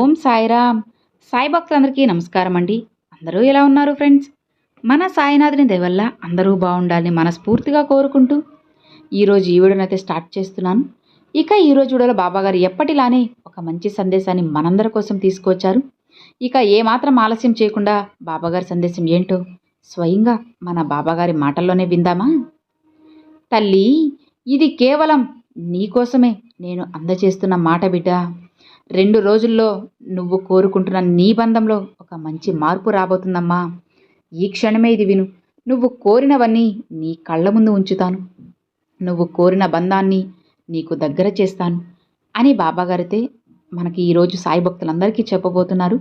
ఓం సాయిరామ్. సాయి భక్తులందరికీ నమస్కారం అండి. అందరూ ఎలా ఉన్నారు ఫ్రెండ్స్? మన సాయినాథుని దయవల్ల అందరూ బాగుండాలని మనస్ఫూర్తిగా కోరుకుంటూ ఈరోజు ఈ వీడియోనైతే స్టార్ట్ చేస్తున్నాను. ఇక ఈరోజు వీడియోలో బాబాగారు ఎప్పటిలానే ఒక మంచి సందేశాన్ని మనందరి కోసం తీసుకొచ్చారు ఇక ఏమాత్రం ఆలస్యం చేయకుండా బాబాగారి సందేశం ఏంటో స్వయంగా మన బాబాగారి మాటల్లోనే విందామా? తల్లి ఇది కేవలం నీకోసమే నేను అందజేస్తున్న మాట బిడ్డ. రెండు రోజుల్లో నువ్వు కోరుకుంటున్న నీ బంధంలో ఒక మంచి మార్పు రాబోతుందమ్మా. ఈ క్షణమే ఇది విను. నువ్వు కోరినవన్నీ నీ కళ్ళ ముందు ఉంచుతాను. నువ్వు కోరిన బంధాన్ని నీకు దగ్గర చేస్తాను అని బాబాగారితే మనకి ఈరోజు సాయి భక్తులందరికీ చెప్పబోతున్నారు.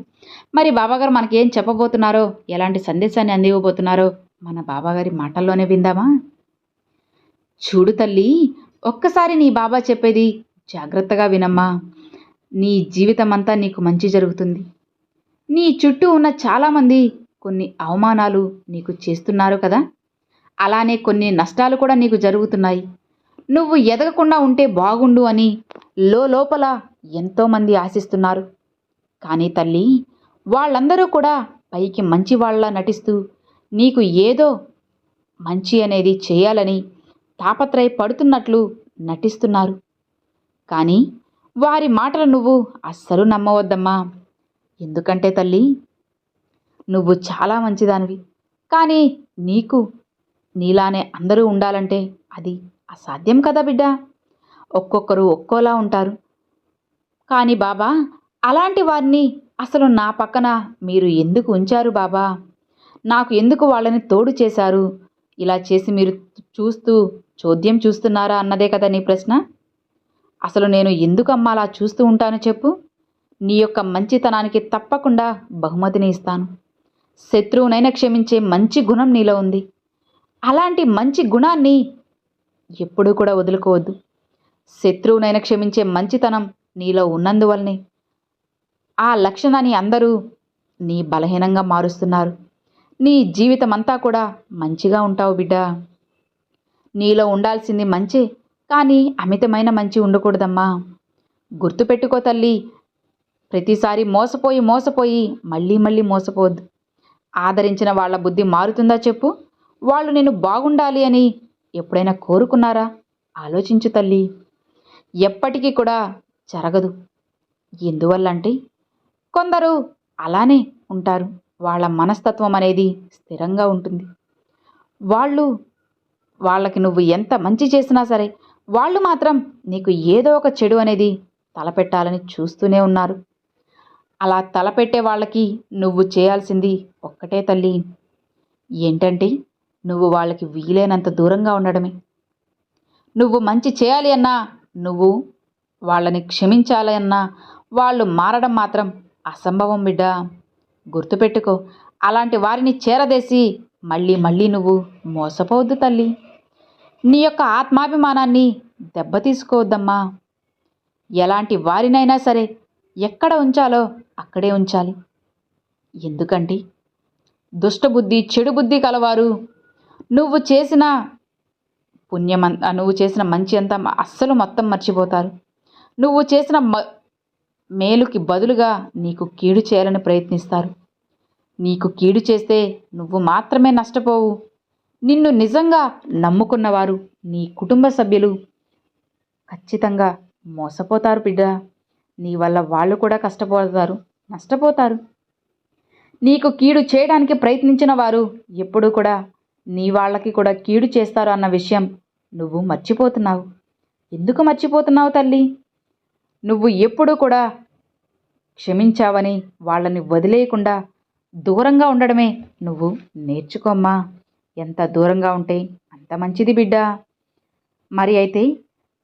మరి బాబాగారు మనకేం చెప్పబోతున్నారో ఎలాంటి సందేశాన్ని అందివ్వబోతున్నారో మన బాబాగారి మాటల్లోనే విందామా? చూడు తల్లి ఒక్కసారి నీ బాబా చెప్పేది జాగ్రత్తగా వినమ్మా. నీ జీవితం అంతా నీకు మంచి జరుగుతుంది. నీ చుట్టూ ఉన్న చాలామంది కొన్ని అవమానాలు నీకు చేస్తున్నారు కదా? అలానే కొన్ని నష్టాలు కూడా నీకు జరుగుతున్నాయి. నువ్వు ఎదగకుండా ఉంటే బాగుండు అని లోపల ఎంతోమంది ఆశిస్తున్నారు. కానీ తల్లి వాళ్ళందరూ కూడా పైకి మంచి వాళ్ళ నటిస్తూ నీకు ఏదో మంచి అనేది చేయాలని తాపత్రయపడుతున్నట్లు నటిస్తున్నారు. కానీ వారి మాటలు నువ్వు అస్సలు నమ్మవద్దమ్మా. ఎందుకంటే తల్లి నువ్వు చాలా మంచిదానివి. కానీ నీకు నీలానే అందరూ ఉండాలంటే అది అసాధ్యం కదా బిడ్డ. ఒక్కొక్కరు ఒక్కోలా ఉంటారు. కానీ బాబా అలాంటి వారిని అసలు నా పక్కన మీరు ఎందుకు ఉంచారు బాబా? నాకు ఎందుకు వాళ్ళని తోడు చేశారు? ఇలా చేసి మీరు చూస్తూ చోద్యం చూస్తున్నారా అన్నదే కదా నీ ప్రశ్న? అసలు నేను ఎందుకమ్మా అలా చూస్తూ ఉంటాను చెప్పు? నీ యొక్క మంచితనానికి తప్పకుండా బహుమతిని ఇస్తాను. శత్రువునైనా క్షమించే మంచి గుణం నీలో ఉంది. అలాంటి మంచి గుణాన్ని ఎప్పుడూ కూడా వదులుకోవద్దు. శత్రువునైనా క్షమించే మంచితనం నీలో ఉన్నందువల్లనే. ఆ లక్షణాన్ని అందరూ నీ బలహీనంగా మారుస్తున్నారు. నీ జీవితం అంతా కూడా మంచిగా ఉంటావు బిడ్డ. నీలో ఉండాల్సింది మంచి. కానీ అమితమైన మంచి ఉండకూడదమ్మా. గుర్తుపెట్టుకో తల్లి. ప్రతిసారి మోసపోయి మోసపోయి మళ్ళీ మళ్ళీ మోసపోద్దు ఆదరించిన వాళ్ళ బుద్ధి మారుతుందా చెప్పు? వాళ్ళు నేను బాగుండాలి అని ఎప్పుడైనా కోరుకున్నారా? ఆలోచించు తల్లి. ఎప్పటికీ కూడా జరగదు. ఎందువల్లంటే కొందరు అలానే ఉంటారు. వాళ్ళ మనస్తత్వం అనేది స్థిరంగా ఉంటుంది. వాళ్ళు వాళ్ళకి నువ్వు ఎంత మంచి చేసినా సరే వాళ్ళు మాత్రం నీకు ఏదో ఒక చెడు అనేది తలపెట్టాలని చూస్తూనే ఉన్నారు. అలా తలపెట్టే వాళ్ళకి నువ్వు చేయాల్సింది ఒక్కటే తల్లి. ఏంటంటే నువ్వు వాళ్ళకి వీలైనంత దూరంగా ఉండడమే. నువ్వు మంచి చేయాలి అన్నా నువ్వు వాళ్ళని క్షమించాలి అన్నా వాళ్ళు మారడం మాత్రం అసంభవం బిడ్డ. గుర్తుపెట్టుకో అలాంటి వారిని చేరదేసి మళ్ళీ మళ్ళీ నువ్వు మోసపోవద్దు తల్లి. నీ యొక్క ఆత్మాభిమానాన్ని దెబ్బతీసుకోవద్దమ్మా. ఎలాంటి వారినైనా సరే ఎక్కడ ఉంచాలో అక్కడే ఉంచాలి. ఎందుకంటే దుష్టబుద్ధి చెడు బుద్ధి కలవారు. నువ్వు చేసిన పుణ్యమంత నువ్వు చేసిన మంచి అంతా అస్సలు మొత్తం మర్చిపోతారు. నువ్వు చేసిన మ మేలుకి బదులుగా నీకు కీడు చేయాలని ప్రయత్నిస్తారు. నీకు కీడు చేస్తే నువ్వు మాత్రమే నష్టపోవు. నిన్ను నిజంగా నమ్ముకున్నవారు నీ కుటుంబ సభ్యులు. ఖచ్చితంగా మోసపోతారు బిడ్డ. నీ వల్ల వాళ్ళు కూడా కష్టపోతారు నష్టపోతారు. నీకు కీడు చేయడానికి ప్రయత్నించిన వారు ఎప్పుడూ కూడా నీ వాళ్ళకి కూడా కీడు చేస్తారు అన్న విషయం నువ్వు మర్చిపోతున్నావు. ఎందుకు మర్చిపోతున్నావు తల్లి? నువ్వు ఎప్పుడూ కూడా క్షమించావని వాళ్ళని వదిలేయకుండా దూరంగా ఉండడమే నువ్వు నేర్చుకోమ్మా. ఎంత దూరంగా ఉంటే అంత మంచిది బిడ్డ. మరి అయితే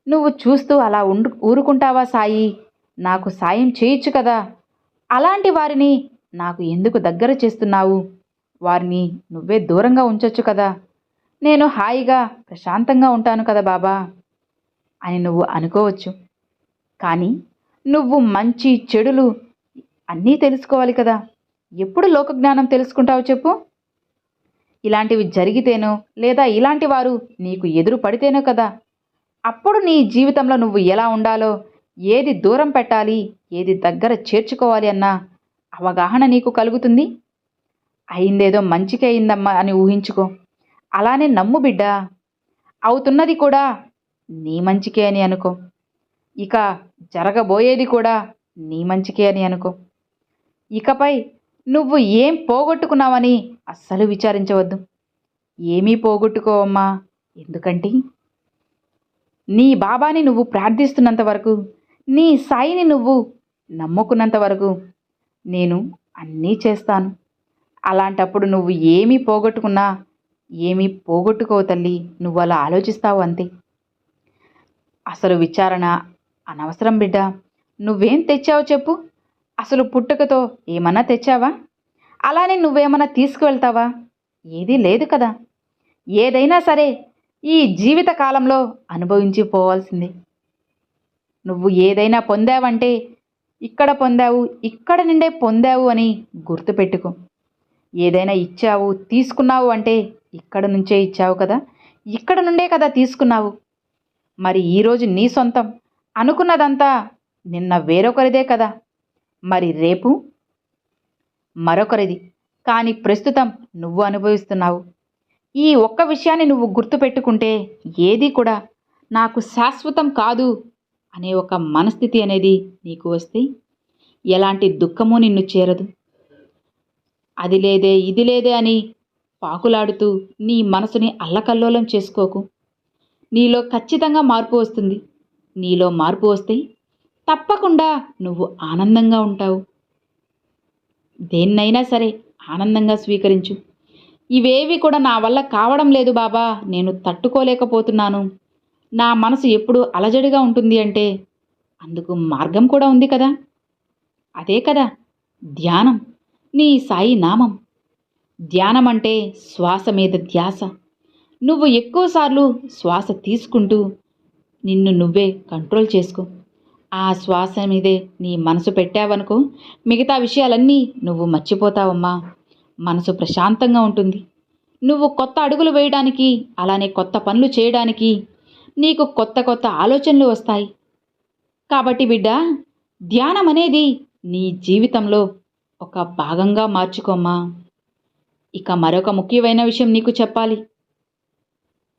నువ్వు చూస్తూ అలా ఉండు ఊరుకుంటావా సాయి? నాకు సాయం చేయొచ్చు కదా. అలాంటి వారిని నాకు ఎందుకు దగ్గర చేస్తున్నావు? వారిని నువ్వే దూరంగా ఉంచొచ్చు కదా. నేను హాయిగా ప్రశాంతంగా ఉంటాను కదా బాబా. అని నువ్వు అనుకోవచ్చు. కానీ నువ్వు మంచి చెడులు అన్నీ తెలుసుకోవాలి కదా. ఎప్పుడు లోకజ్ఞానం తెలుసుకుంటావు చెప్పు? ఇలాంటివి జరిగితేనో లేదా ఇలాంటి వారు నీకు ఎదురు పడితేనో కదా. అప్పుడు నీ జీవితంలో నువ్వు ఎలా ఉండాలో ఏది దూరం పెట్టాలి ఏది దగ్గర చేర్చుకోవాలి అన్న అవగాహన నీకు కలుగుతుంది? అయిందేదో మంచికే అయిందమ్మా అని ఊహించుకో. అలానే నమ్ము బిడ్డ అవుతున్నది కూడా నీ మంచికే అని అనుకో. ఇక జరగబోయేది కూడా నీ మంచికే అని అనుకో. ఇకపై నువ్వు ఏం పోగొట్టుకున్నావని అస్సలు విచారించవద్దు. ఏమీ పోగొట్టుకోవమ్మా. ఎందుకంటే? నీ బాబాని నువ్వు ప్రార్థిస్తున్నంత వరకు నీ సాయిని నువ్వు నమ్ముకున్నంత వరకు నేను అన్నీ చేస్తాను. అలాంటప్పుడు నువ్వు ఏమీ పోగొట్టుకున్నా ఏమీ పోగొట్టుకోవు తల్లి. నువ్వు అలా ఆలోచిస్తావు అంతే. అసలు విచారణ అనవసరం బిడ్డ. నువ్వేం తెచ్చావో చెప్పు. అసలు పుట్టుకతో ఏమన్నా తెచ్చావా? అలానే నువ్వేమన్నా తీసుకువెళ్తావా? ఏదీ లేదు కదా. ఏదైనా సరే ఈ జీవిత కాలంలో అనుభవించి పోవాల్సింది నువ్వు ఏదైనా పొందావంటే ఇక్కడ పొందావు ఇక్కడ నుండే పొందావు అని గుర్తుపెట్టుకో. ఏదైనా ఇచ్చావు తీసుకున్నావు అంటే ఇక్కడ నుంచే ఇచ్చావు కదా. ఇక్కడ నుండే కదా తీసుకున్నావు. మరి ఈరోజు నీ సొంతం. అనుకున్నదంతా నిన్న వేరొకరిదే కదా. మరి రేపు? మరొకరిది. కానీ ప్రస్తుతం నువ్వు అనుభవిస్తున్నావు. ఈ ఒక్క విషయాన్ని నువ్వు గుర్తుపెట్టుకుంటే ఏది కూడా నాకు శాశ్వతం కాదు అనే ఒక మనస్థితి అనేది నీకు వస్తే ఎలాంటి దుఃఖము నిన్ను చేరదు. అది లేదే ఇది లేదే అని పాకులాడుతూ నీ మనసుని అల్లకల్లోలం చేసుకోకు. నీలో ఖచ్చితంగా మార్పు వస్తుంది. నీలో మార్పు వస్తే తప్పకుండా నువ్వు ఆనందంగా ఉంటావు. దేన్నైనా సరే ఆనందంగా స్వీకరించు. ఇవేవి కూడా నా వల్ల కావడం లేదు బాబా. నేను తట్టుకోలేకపోతున్నాను. నా మనసు ఎప్పుడు అలజడిగా ఉంటుంది అంటే అందుకు మార్గం కూడా ఉంది కదా. అదే కదా ధ్యానం. నీ సాయి నామం. ధ్యానం అంటే శ్వాస మీద ధ్యాస. నువ్వు ఎక్కువసార్లు శ్వాస తీసుకుంటూ నిన్ను నువ్వే కంట్రోల్ చేసుకో. ఆ శ్వాస మీదే నీ మనసు పెట్టావనుకో మిగతా విషయాలన్నీ నువ్వు మర్చిపోతావమ్మా. మనసు ప్రశాంతంగా ఉంటుంది. నువ్వు కొత్త అడుగులు వేయడానికి అలానే కొత్త పనులు చేయడానికి నీకు కొత్త కొత్త ఆలోచనలు వస్తాయి. కాబట్టి బిడ్డ ధ్యానం అనేది నీ జీవితంలో ఒక భాగంగా మార్చుకోమ్మా. ఇక మరొక ముఖ్యమైన విషయం నీకు చెప్పాలి.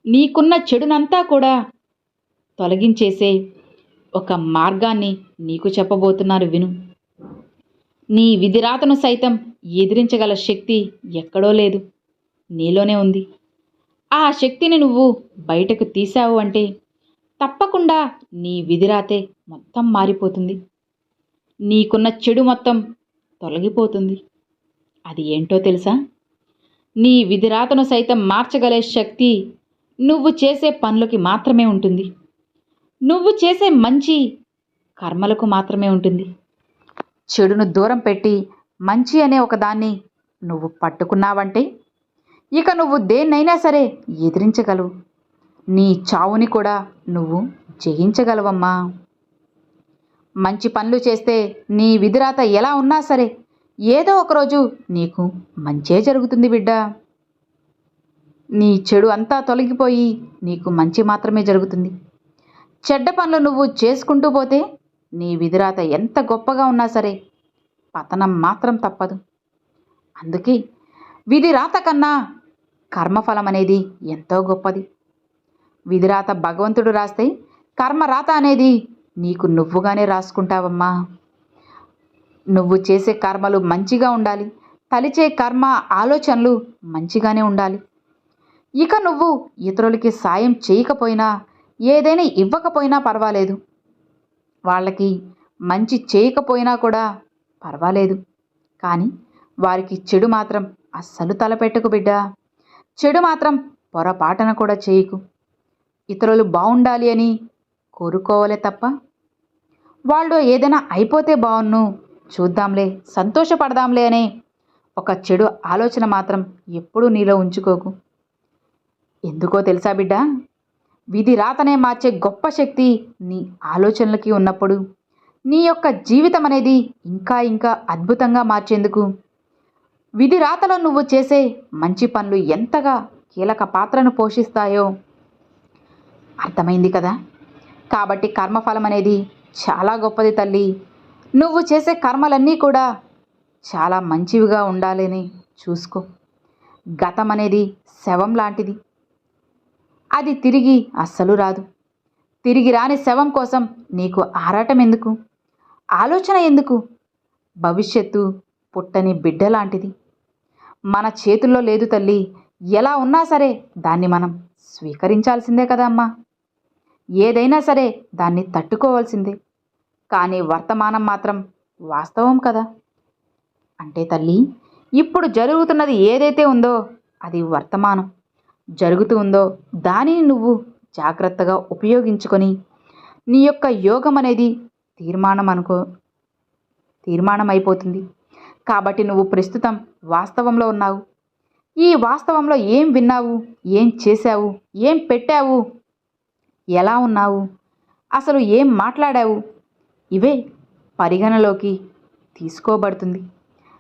నీకున్న చెడునంతా కూడా తొలగించేసే ఒక మార్గాన్ని నీకు చెప్పబోతున్నారు విను. నీ విధిరాతను సైతం ఎదిరించగల శక్తి ఎక్కడో లేదు నీలోనే ఉంది. ఆ శక్తిని నువ్వు బయటకు తీసావు అంటే తప్పకుండా నీ విధిరాతే మొత్తం మారిపోతుంది. నీకున్న చెడు మొత్తం తొలగిపోతుంది. అది ఏంటో తెలుసా? నీ విధిరాతను సైతం మార్చగలే శక్తి నువ్వు చేసే పనులకి మాత్రమే ఉంటుంది. నువ్వు చేసే మంచి కర్మలకు మాత్రమే ఉంటుంది. చెడును దూరం పెట్టి మంచి అనే ఒకదాన్ని నువ్వు పట్టుకున్నావంటే ఇక నువ్వు దేన్నైనా సరే ఎదిరించగలవు. నీ చావుని కూడా నువ్వు జయించగలవమ్మా. మంచి పనులు చేస్తే నీ విధిరాత ఎలా ఉన్నా సరే ఏదో ఒకరోజు నీకు మంచే జరుగుతుంది బిడ్డ. నీ చెడు అంతా తొలగిపోయి నీకు మంచి మాత్రమే జరుగుతుంది. చెడ్డ పనులు నువ్వు చేసుకుంటూ పోతే నీ విధిరాత ఎంత గొప్పగా ఉన్నా సరే పతనం మాత్రం తప్పదు. అందుకే విధిరాత కన్నా కర్మఫలం అనేది ఎంతో గొప్పది. విధిరాత భగవంతుడు రాస్తే కర్మరాత అనేది నీకు నువ్వుగానే రాసుకుంటావమ్మా. నువ్వు చేసే కర్మలు మంచిగా ఉండాలి. తలిచే కర్మ ఆలోచనలు మంచిగానే ఉండాలి. ఇక నువ్వు ఇతరులకి సాయం చేయకపోయినా ఏదైనా ఇవ్వకపోయినా పర్వాలేదు. వాళ్ళకి మంచి చేయకపోయినా కూడా పర్వాలేదు. కానీ వారికి చెడు మాత్రం అస్సలు తలపెట్టకు బిడ్డా. చెడు మాత్రం పొరపాటున కూడా చేయకు. ఇతరులు బాగుండాలి అని కోరుకోవాలే తప్ప. వాళ్ళు ఏదైనా అయిపోతే బాగున్ను చూద్దాంలే సంతోషపడదాంలే అనే ఒక చెడు ఆలోచన మాత్రం ఎప్పుడూ నీలో ఉంచుకోకు. ఎందుకో తెలుసా బిడ్డా? విధి రాతనే మార్చే గొప్ప శక్తి నీ ఆలోచనలకి ఉన్నప్పుడు. నీ యొక్క జీవితం అనేది ఇంకా ఇంకా అద్భుతంగా మార్చేందుకు. విధి రాతలో నువ్వు చేసే మంచి పనులు ఎంతగా కీలక పాత్రను పోషిస్తాయో అర్థమైంది కదా? కాబట్టి కర్మఫలం అనేది చాలా గొప్పది తల్లి. నువ్వు చేసే కర్మలన్నీ కూడా చాలా మంచివిగా ఉండాలని చూసుకో. గతం అనేది శవం లాంటిది. అది తిరిగి అస్సలు రాదు. తిరిగి రాని శవం కోసం నీకు ఆరాటం ఎందుకు? ఆలోచన ఎందుకు? భవిష్యత్తు పుట్టని బిడ్డ లాంటిది మన చేతుల్లో లేదు తల్లి. ఎలా ఉన్నా సరే దాన్ని మనం స్వీకరించాల్సిందే కదా అమ్మా. ఏదైనా సరే దాన్ని తట్టుకోవాల్సిందే. కానీ వర్తమానం మాత్రం వాస్తవం కదా. అంటే తల్లి ఇప్పుడు జరుగుతున్నది ఏదైతే ఉందో అది వర్తమానం. జరుగుతూ ఉందో దానిని నువ్వు జాగ్రత్తగా ఉపయోగించుకొని నీ యొక్క యోగం అనేది తీర్మానం అనుకో తీర్మానం అయిపోతుంది కాబట్టి నువ్వు ప్రస్తుతం వాస్తవంలో ఉన్నావు. ఈ వాస్తవంలో ఏం విన్నావు? ఏం చేశావు? ఏం పెట్టావు? ఎలా ఉన్నావు? అసలు ఏం మాట్లాడావు? ఇవే పరిగణలోకి తీసుకోబడుతుంది.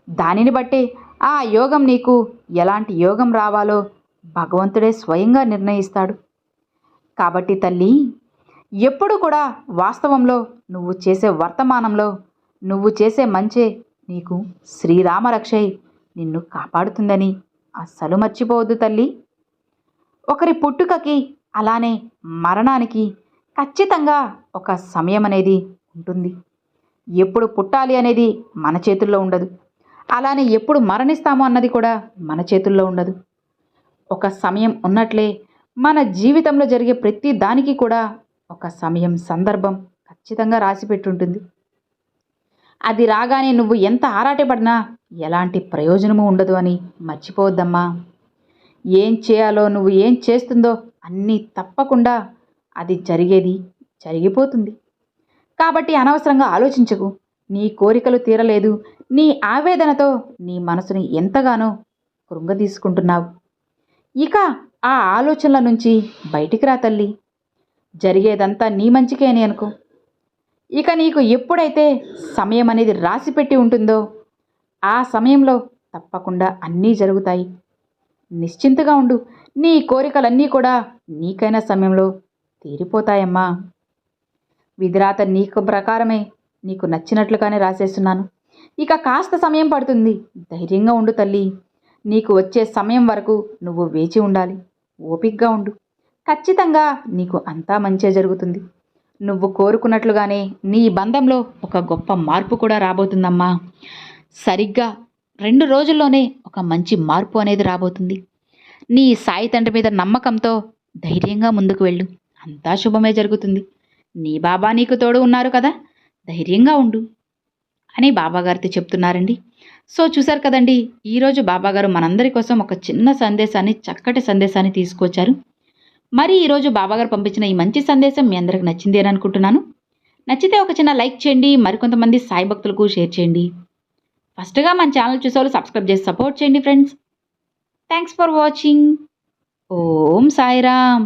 దానిని బట్టే ఆ యోగం నీకు ఎలాంటి యోగం రావాలో భగవంతుడే స్వయంగా నిర్ణయిస్తాడు. కాబట్టి తల్లి ఎప్పుడు కూడా వాస్తవంలో నువ్వు చేసే వర్తమానంలో నువ్వు చేసే మంచే నీకు శ్రీరామరక్షై నిన్ను కాపాడుతుందని అస్సలు మర్చిపోవద్దు తల్లి. ఒకరి పుట్టుకకి అలానే మరణానికి ఖచ్చితంగా ఒక సమయం అనేది ఉంటుంది. ఎప్పుడు పుట్టాలి అనేది మన చేతుల్లో ఉండదు. అలానే ఎప్పుడు మరణిస్తాము అన్నది కూడా మన చేతుల్లో ఉండదు. ఒక సమయం ఉన్నట్లే మన జీవితంలో జరిగే ప్రతి దానికి కూడా ఒక సమయం సందర్భం ఖచ్చితంగా రాసి పెట్టుంటుంది. అది రాగానే నువ్వు ఎంత ఆరాటపడినా ఎలాంటి ప్రయోజనము ఉండదు అని మర్చిపోవద్దమ్మా. ఏం చేయాలో నువ్వు ఏం చేస్తుందో అన్నీ తప్పకుండా అది జరిగేది జరిగిపోతుంది. కాబట్టి అనవసరంగా ఆలోచించకు. నీ కోరికలు తీరలేదు. నీ ఆవేదనతో నీ మనసుని ఎంతగానో కృంగదీసుకుంటున్నావు. ఇక ఆ ఆలోచనల నుంచి బయటికి రా తల్లి. జరిగేదంతా నీ మంచికేనే అనుకో. ఇక నీకు ఎప్పుడైతే సమయం అనేది రాసిపెట్టి ఉంటుందో ఆ సమయంలో తప్పకుండా అన్నీ జరుగుతాయి. నిశ్చింతగా ఉండు. నీ కోరికలన్నీ కూడా నీకైన సమయంలో తీరిపోతాయమ్మా. విధిరాత నీకు ప్రకారమే నీకు నచ్చినట్లుగానే రాసేస్తున్నాను. ఇక కాస్త సమయం పడుతుంది. ధైర్యంగా ఉండు తల్లి. నీకు వచ్చే సమయం వరకు నువ్వు వేచి ఉండాలి. ఓపిక్గా ఉండు. ఖచ్చితంగా నీకు అంతా మంచే జరుగుతుంది. నువ్వు కోరుకున్నట్లుగానే నీ బంధంలో ఒక గొప్ప మార్పు కూడా రాబోతుందమ్మా. సరిగ్గా రెండు రోజుల్లోనే ఒక మంచి మార్పు అనేది రాబోతుంది. నీ సాయి తండ్రి మీద నమ్మకంతో ధైర్యంగా ముందుకు వెళ్ళు. అంతా శుభమే జరుగుతుంది. నీ బాబా నీకు తోడు ఉన్నారు కదా. ధైర్యంగా ఉండు. అని బాబాగారితో చెప్తున్నారండి. సో చూశారు కదండి ఈరోజు బాబాగారు మనందరి కోసం ఒక చిన్న సందేశాన్ని చక్కటి సందేశాన్ని తీసుకొచ్చారు. మరి ఈరోజు బాబాగారు పంపించిన ఈ మంచి సందేశం మీ అందరికి నచ్చింది అని అనుకుంటున్నాను. నచ్చితే ఒక చిన్న లైక్ చేయండి మరికొంతమంది సాయి భక్తులకు షేర్ చేయండి. ఫస్ట్గా మన ఛానల్ చూసేవాళ్ళు సబ్స్క్రైబ్ చేసి సపోర్ట్ చేయండి friends. Thanks for watching. Om Sairam.